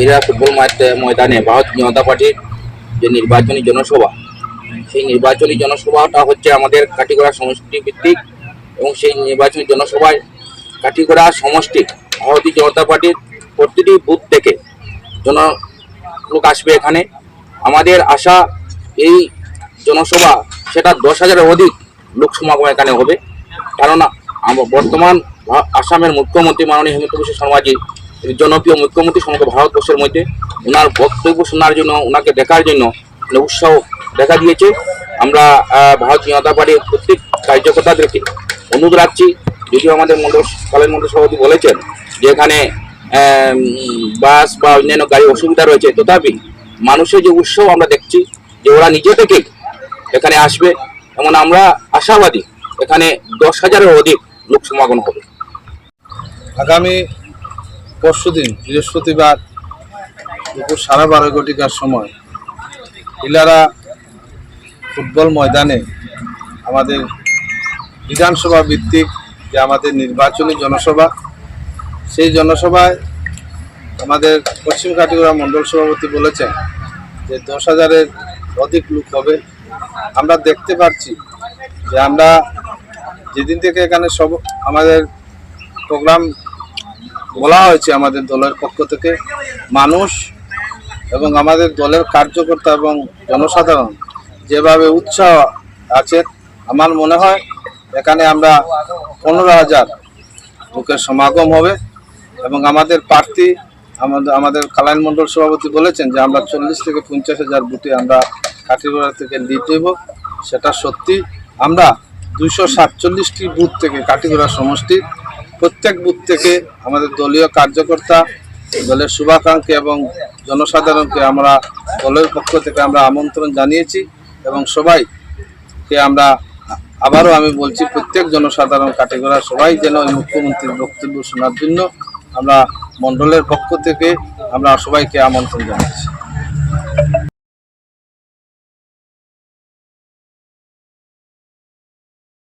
ক্রীড়া ফুটবল ময়দানে ভারতীয় জনতা পার্টির যে নির্বাচনী জনসভা, সেই নির্বাচনী জনসভাটা হচ্ছে আমাদের কাটিগড়া সমষ্টি ভিত্তিক এবং সেই নির্বাচনী জনসভায় কাটিগড়া সমষ্টি ভারতীয় জনতা পার্টির প্রতিটি বুথ থেকে জন লোক আসবে এখানে। আমাদের আশা এই জনসভা, সেটা দশ হাজারের অধিক লোক সমাগম এখানে হবে। কারণ বর্তমান আসামের মুখ্যমন্ত্রী মাননীয় হেমন্ত বিশ্ব শর্মাজি জনপ্রিয় মুখ্যমন্ত্রী সমগ্র ভারতবর্ষের মধ্যে ওনার বক্তব্য শোনার জন্য, ওনাকে দেখার জন্য মানে উৎসাহ দেখা দিয়েছে। আমরা ভারতীয় জনতা পার্টির প্রত্যেক কার্যকর্তাদেরকে অনুরোধ রাখছি, যদিও আমাদের মন্ডল কলেজ মন্ডল সভাপতি বলেছেন যে এখানে বাস বা অন্যান্য গাড়ি অসুবিধা রয়েছে, তথাপি মানুষের যে উৎসব আমরা দেখছি যে ওরা নিজে থেকেই এখানে আসবে, এমন আমরা আশাবাদী এখানে দশ হাজারের অধিক লোক সমাগম হবে। আগামী পরশুদিন, বৃহস্পতিবার দুপুর সাড়ে বারো ঘটিকার সময় ইলারা ফুটবল ময়দানে আমাদের বিধানসভা ভিত্তিক যে আমাদের নির্বাচনী জনসভা, সেই জনসভায় আমাদের পশ্চিম কাটিগড়া মণ্ডল সভাপতি বলেছেন যে দশ হাজারের অধিক লোক হবে। আমরা দেখতে পাচ্ছি যে আমরা যেদিন থেকে এখানে সব আমাদের প্রোগ্রাম বলা হয়েছে আমাদের দলের পক্ষ থেকে, মানুষ এবং আমাদের দলের কার্যকর্তা এবং জনসাধারণ যেভাবে উৎসাহ আছে, আমার মনে হয় এখানে আমরা পনেরো হাজার লোকের সমাগম হবে এবং আমাদের প্রার্থী আমাদের আমাদের কালাইন মণ্ডল সভাপতি বলেছেন যে আমরা চল্লিশ থেকে পঞ্চাশ হাজার বুথে আমরা কাঠিগড়া থেকে লিড নেব, সেটা সত্যি। আমরা দুইশো সাতচল্লিশটি বুথ থেকে কাঠিগড়া সমষ্টির প্রত্যেক বুথ থেকে আমাদের দলীয় কার্যকর্তা, দলের শুভাকাঙ্ক্ষী এবং জনসাধারণকে আমরা দলের পক্ষ থেকে আমরা আমন্ত্রণ জানিয়েছি এবং সবাইকে আমরা আবারও আমি বলছি, প্রত্যেক জনসাধারণ কাটিগড়া সবাই যেন মুখ্যমন্ত্রীর বক্তব্য শোনার জন্য আমরা মণ্ডলের পক্ষ থেকে আমরা সবাইকে আমন্ত্রণ জানাচ্ছি।